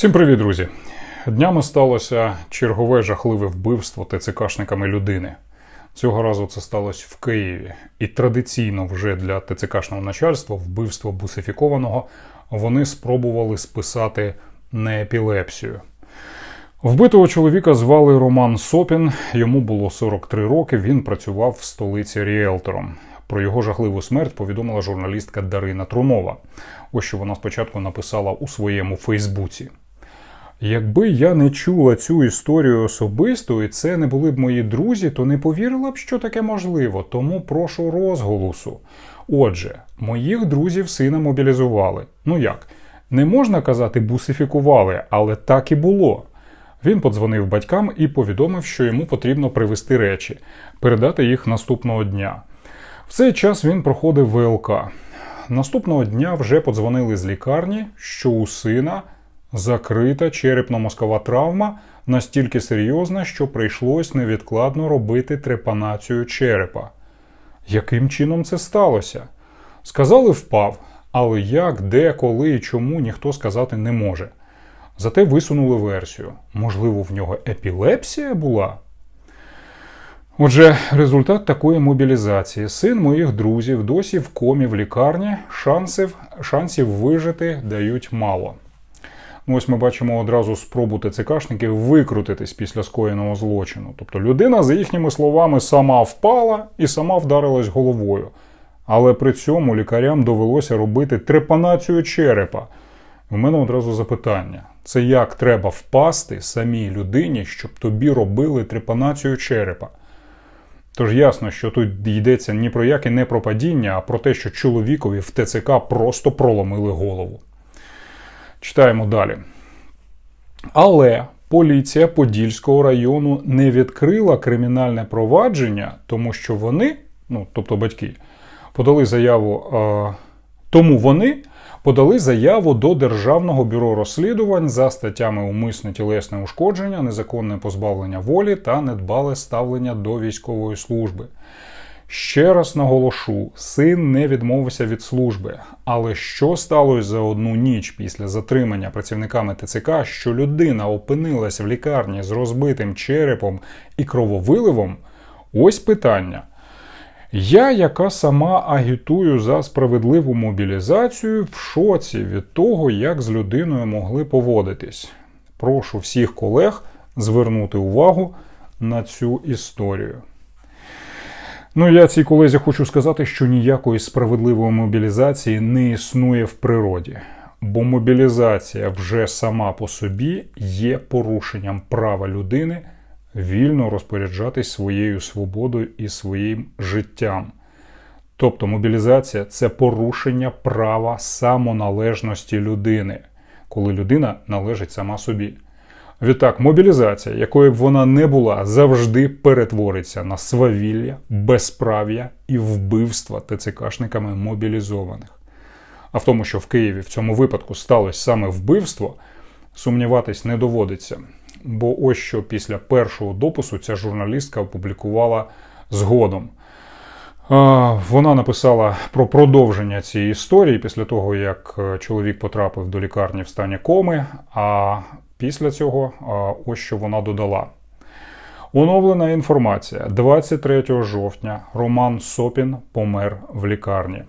Всім привіт, друзі! Днями сталося чергове жахливе вбивство ТЦКшниками людини. Цього разу це сталося в Києві. І традиційно вже для ТЦКшного начальства вбивство бусифікованого вони спробували списати на епілепсію. Вбитого чоловіка звали Роман Сопін. Йому було 43 роки. Він працював в столиці ріелтором. Про його жахливу смерть повідомила журналістка Дарина Трунова. Ось що вона спочатку написала у своєму Фейсбуці. Якби я не чула цю історію особисто, і це не були б мої друзі, то не повірила б, що таке можливо. Тому прошу розголосу. Отже, моїх друзів сина мобілізували. Ну як? Не можна казати бусифікували, але так і було. Він подзвонив батькам і повідомив, що йому потрібно привезти речі, передати їх наступного дня. В цей час він проходив ВЛК. Наступного дня вже подзвонили з лікарні, що у сина закрита черепно-мозкова травма настільки серйозна, що прийшлось невідкладно робити трепанацію черепа. Яким чином це сталося? Сказали, впав, але як, де, коли і чому ніхто сказати не може. Зате висунули версію. Можливо, в нього епілепсія була? Отже, результат такої мобілізації. Син моїх друзів досі в комі в лікарні, шансів, шансів вижити дають мало. Ось ми бачимо одразу спробу ТЦКшників викрутитись після скоєного злочину. Тобто людина, за їхніми словами, сама впала і сама вдарилась головою. Але при цьому лікарям довелося робити трепанацію черепа. У мене одразу запитання: це як треба впасти самій людині, щоб тобі робили трепанацію черепа? Тож ясно, що тут йдеться ні про яке не про падіння, а про те, що чоловікові в ТЦК просто проломили голову. Читаємо далі. Але поліція Подільського району не відкрила кримінальне провадження, тому що вони, ну тобто батьки, подали заяву. Е, тому вони подали заяву до Державного бюро розслідувань за статтями умисне тілесне ушкодження, незаконне позбавлення волі та недбале ставлення до військової служби. Ще раз наголошу, син не відмовився від служби. Але що сталося за одну ніч після затримання працівниками ТЦК, що людина опинилась в лікарні з розбитим черепом і крововиливом? Ось питання. Я, яка сама агітую за справедливу мобілізацію, в шоці від того, як з людиною могли поводитись. Прошу всіх колег звернути увагу на цю історію. Ну, я цій колезі хочу сказати, що ніякої справедливої мобілізації не існує в природі, бо мобілізація вже сама по собі є порушенням права людини вільно розпоряджатись своєю свободою і своїм життям. Тобто мобілізація це порушення права самоналежності людини, коли людина належить сама собі. Відтак, мобілізація, якою б вона не була, завжди перетвориться на свавілля, безправ'я і вбивства ТЦКшниками мобілізованих. А в тому, що в Києві в цьому випадку сталося саме вбивство, сумніватись не доводиться. Бо ось що після першого допису ця журналістка опублікувала згодом. Вона написала про продовження цієї історії після того, як е, чоловік потрапив до лікарні в стані коми. А після цього ось що вона додала. Оновлена інформація 23 жовтня Роман Сопін помер в лікарні.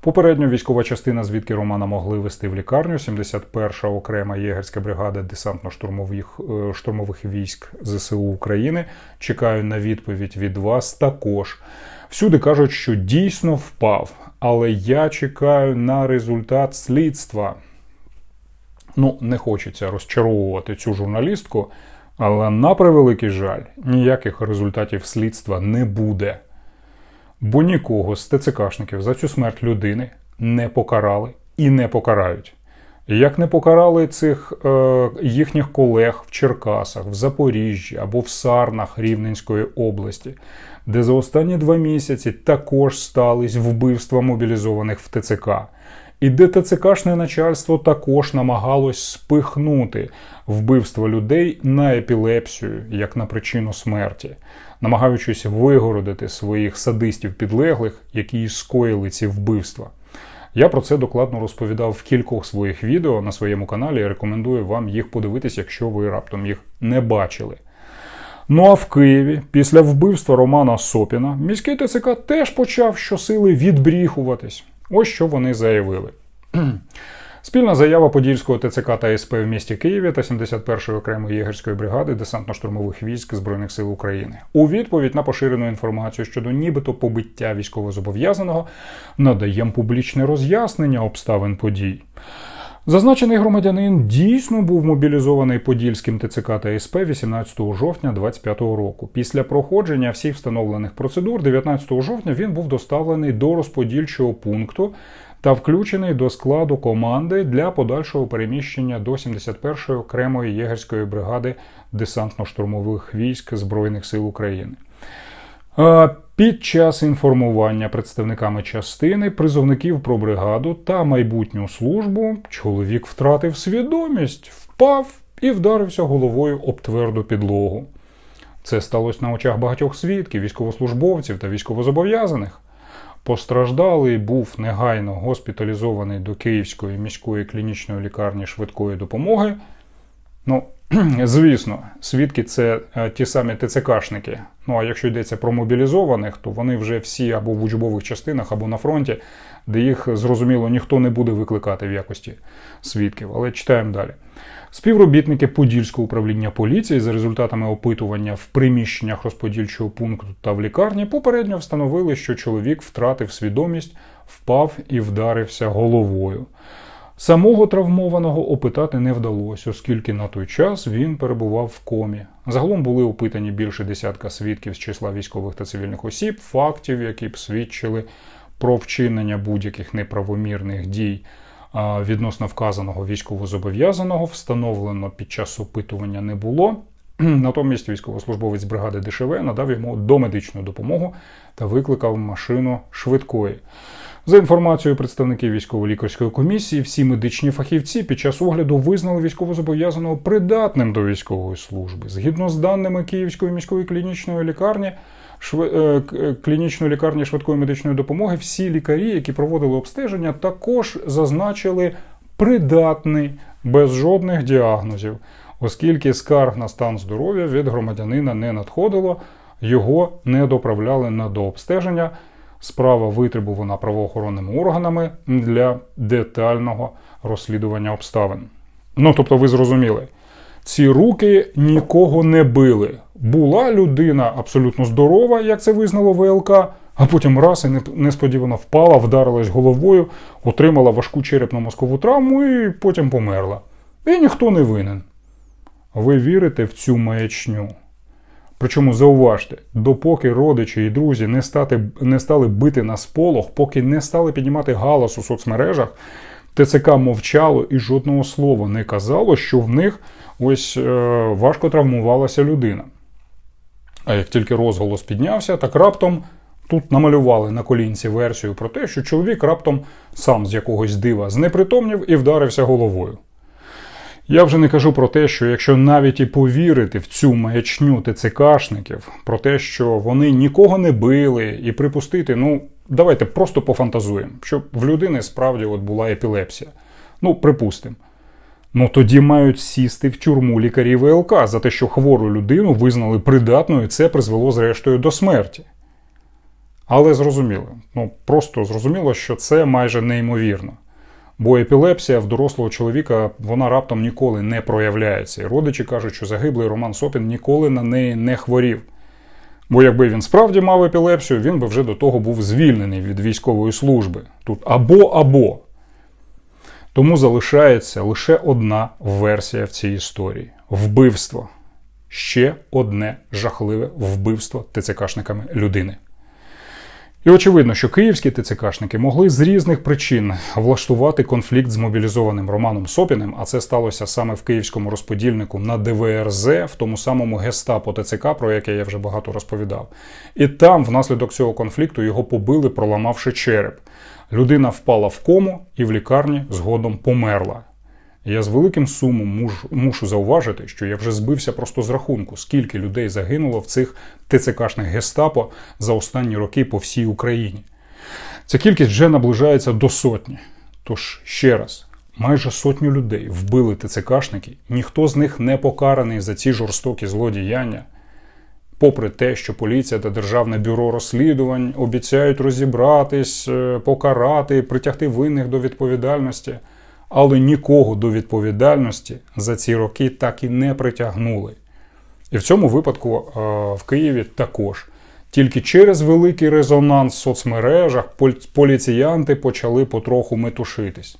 Попередньо військова частина, звідки Романа могли вести в лікарню, 71-ша окрема єгерська бригада десантно-штурмових е, штурмових військ ЗСУ України. Чекаю на відповідь від вас також. Всюди кажуть, що дійсно впав, але я чекаю на результат слідства. Ну, не хочеться розчаровувати цю журналістку, але на превеликий жаль, ніяких результатів слідства не буде. Бо нікого з ТЦКшників за цю смерть людини не покарали і не покарають. Як не покарали цих е, їхніх колег в Черкасах, в Запоріжжі або в Сарнах Рівненської області, де за останні два місяці також стались вбивства мобілізованих в ТЦК, і де ТЦКшне начальство також намагалось спихнути вбивство людей на епілепсію як на причину смерті, намагаючись вигородити своїх садистів підлеглих, які скоїли ці вбивства. Я про це докладно розповідав в кількох своїх відео на своєму каналі. Я рекомендую вам їх подивитись, якщо ви раптом їх не бачили. Ну а в Києві після вбивства Романа Сопіна міський ТЦК теж почав щосили відбріхуватись. Ось що вони заявили. Спільна заява Подільського ТЦК та СП в місті Києві та 71-ї окремої єгерської бригади десантно-штурмових військ Збройних сил України у відповідь на поширену інформацію щодо нібито побиття військовозобов'язаного надаємо публічне роз'яснення обставин подій. Зазначений громадянин дійсно був мобілізований Подільським ТЦК та СП 18 жовтня 2025 року. Після проходження всіх встановлених процедур 19 жовтня він був доставлений до розподільчого пункту та включений до складу команди для подальшого переміщення до 71-ї окремої єгерської бригади десантно-штурмових військ Збройних сил України. Під час інформування представниками частини призовників про бригаду та майбутню службу чоловік втратив свідомість, впав і вдарився головою об тверду підлогу. Це сталося на очах багатьох свідків, військовослужбовців та військовозобов'язаних. Постраждалий був негайно госпіталізований до Київської міської клінічної лікарні швидкої допомоги. Ну, звісно, свідки це е, ті самі ТЦКшники. Ну а якщо йдеться про мобілізованих, то вони вже всі або в учбових частинах, або на фронті, де їх зрозуміло ніхто не буде викликати в якості свідків. Але читаємо далі. Співробітники Подільського управління поліції за результатами опитування в приміщеннях розподільчого пункту та в лікарні попередньо встановили, що чоловік втратив свідомість, впав і вдарився головою. Самого травмованого опитати не вдалося, оскільки на той час він перебував в комі. Загалом були опитані більше десятка свідків з числа військових та цивільних осіб, фактів, які б свідчили про вчинення будь-яких неправомірних дій відносно вказаного військовозобов'язаного, встановлено під час опитування не було. Натомість військовослужбовець бригади ДШВ надав йому домедичну допомогу та викликав машину швидкої. За інформацією представників військово-лікарської комісії, всі медичні фахівці під час огляду визнали військовозобов'язаного придатним до військової служби. Згідно з даними Київської міської клінічної лікарні. Е, е, клінічної лікарні швидкої медичної допомоги, всі лікарі, які проводили обстеження, також зазначили придатний без жодних діагнозів, оскільки скарг на стан здоров'я від громадянина не надходило, його не доправляли на дообстеження. Справа витребувана правоохоронними органами для детального розслідування обставин. Ну, тобто, ви зрозуміли, ці руки нікого не били. Була людина абсолютно здорова, як це визнало ВЛК, а потім раз і несподівано впала, вдарилась головою, отримала важку черепно-мозкову травму і потім померла. І ніхто не винен. Ви вірите в цю маячню? Причому зауважте, допоки родичі і друзі не стати, не стали бити на сполох, поки не стали піднімати галас у соцмережах, ТЦК мовчало і жодного слова не казало, що в них ось е, важко травмувалася людина. А як тільки розголос піднявся, так раптом тут намалювали на колінці версію про те, що чоловік раптом сам з якогось дива знепритомнів і вдарився головою. Я вже не кажу про те, що якщо навіть і повірити в цю маячню ТЦКшників, про те, що вони нікого не били, і припустити, ну давайте просто пофантазуємо, щоб в людини справді от була епілепсія. Ну, припустимо. Ну тоді мають сісти в тюрму лікарі ВЛК за те, що хвору людину визнали придатною, і це призвело зрештою до смерті. Але зрозуміло, ну просто зрозуміло, що це майже неймовірно. Бо епілепсія в дорослого чоловіка вона раптом ніколи не проявляється. І родичі кажуть, що загиблий Роман Сопін ніколи на неї не хворів. Бо якби він справді мав епілепсію, він би вже до того був звільнений від військової служби. Тут або або. Тому залишається лише одна версія в цій історії вбивство. Ще одне жахливе вбивство ТЦКшниками людини. І очевидно, що київські ТЦКшники могли з різних причин влаштувати конфлікт з мобілізованим Романом Сопіним, а це сталося саме в київському розподільнику на ДВРЗ, в тому самому гестапо ТЦК, про яке я вже багато розповідав. І там, внаслідок цього конфлікту, його побили, проламавши череп. Людина впала в кому і в лікарні згодом померла. Я з великим сумом мушу, зауважити, що я вже збився просто з рахунку, скільки людей загинуло в цих ТЦКшних гестапо за останні роки по всій Україні. Ця кількість вже наближається до сотні. Тож ще раз, майже сотню людей вбили ТЦКшники, ніхто з них не покараний за ці жорстокі злодіяння. Попри те, що поліція та Державне бюро розслідувань обіцяють розібратись, е, покарати, притягти винних до відповідальності, але нікого до відповідальності за ці роки так і не притягнули. І в цьому випадку е, в Києві також. Тільки через великий резонанс в соцмережах поліціянти почали потроху метушитись.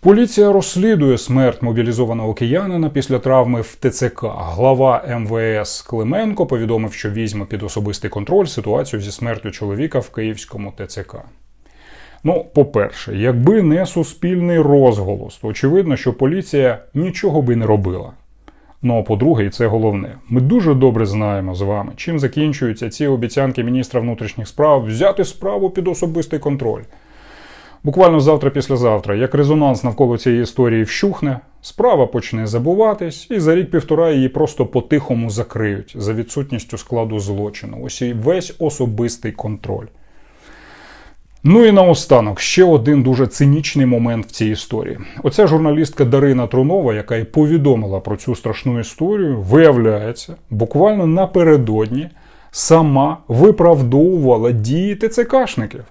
Поліція розслідує смерть мобілізованого киянина після травми в ТЦК. Глава МВС Клименко повідомив, що візьме під особистий контроль ситуацію зі смертю чоловіка в київському ТЦК. Ну, по-перше, якби не суспільний розголос, то очевидно, що поліція нічого би не робила. Ну а по-друге, і це головне, ми дуже добре знаємо з вами, чим закінчуються ці обіцянки міністра внутрішніх справ взяти справу під особистий контроль. Буквально завтра-післязавтра, як резонанс навколо цієї історії вщухне, справа почне забуватись, і за рік-півтора її просто по-тихому закриють за відсутністю складу злочину. Ось і весь особистий контроль. Ну і наостанок ще один дуже цинічний момент в цій історії. Оця журналістка Дарина Трунова, яка й повідомила про цю страшну історію, виявляється, буквально напередодні сама виправдовувала дії ТЦКшників.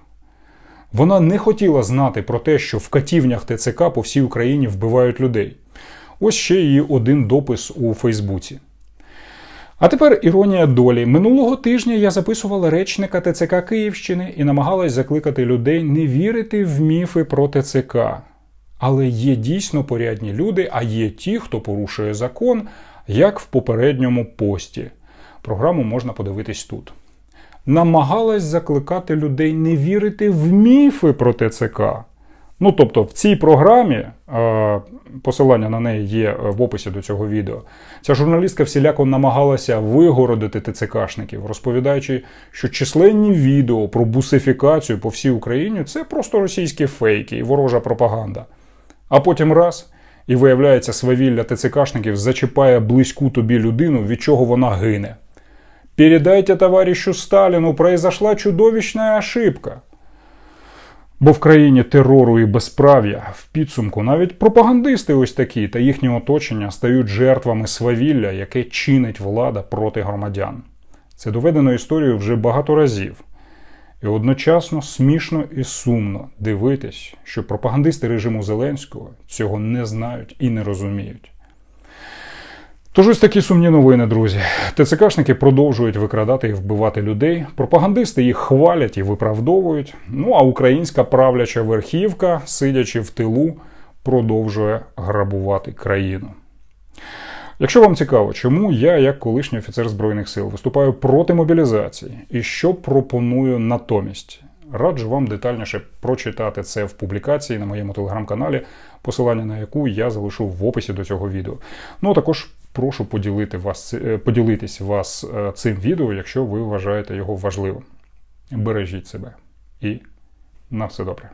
Вона не хотіла знати про те, що в катівнях ТЦК по всій Україні вбивають людей. Ось ще її один допис у Фейсбуці. А тепер іронія долі. Минулого тижня я записувала речника ТЦК Київщини і намагалась закликати людей не вірити в міфи про ТЦК. Але є дійсно порядні люди, а є ті, хто порушує закон, як в попередньому пості. Програму можна подивитись тут. Намагалась закликати людей не вірити в міфи про ТЦК. Ну, тобто, в цій програмі, е, посилання на неї є в описі до цього відео, ця журналістка всіляко намагалася вигородити ТЦКшників, розповідаючи, що численні відео про бусифікацію по всій Україні це просто російські фейки і ворожа пропаганда. А потім раз, і виявляється, свавілля ТЦКшників зачіпає близьку тобі людину, від чого вона гине. Передайте товарищу Сталину, произошла чудовищная ошибка. Бо в країні терору і безправ'я в підсумку навіть пропагандисти ось такі та їхнє оточення стають жертвами свавілля, яке чинить влада проти громадян. Це доведено історією вже багато разів. І одночасно смішно і сумно дивитись, що пропагандисти режиму Зеленського цього не знають і не розуміють. Тож ось такі сумні новини, друзі. ТЦКшники продовжують викрадати і вбивати людей. Пропагандисти їх хвалять і виправдовують. Ну а українська правляча верхівка, сидячи в тилу, продовжує грабувати країну. Якщо вам цікаво, чому я, як колишній офіцер Збройних сил, виступаю проти мобілізації і що пропоную натомість, раджу вам детальніше прочитати це в публікації на моєму телеграм-каналі, посилання на яку я залишу в описі до цього відео. Ну а також прошу поділити вас, е, поділитись вас е, цим відео, якщо ви вважаєте його важливим. Бережіть себе і на все добре.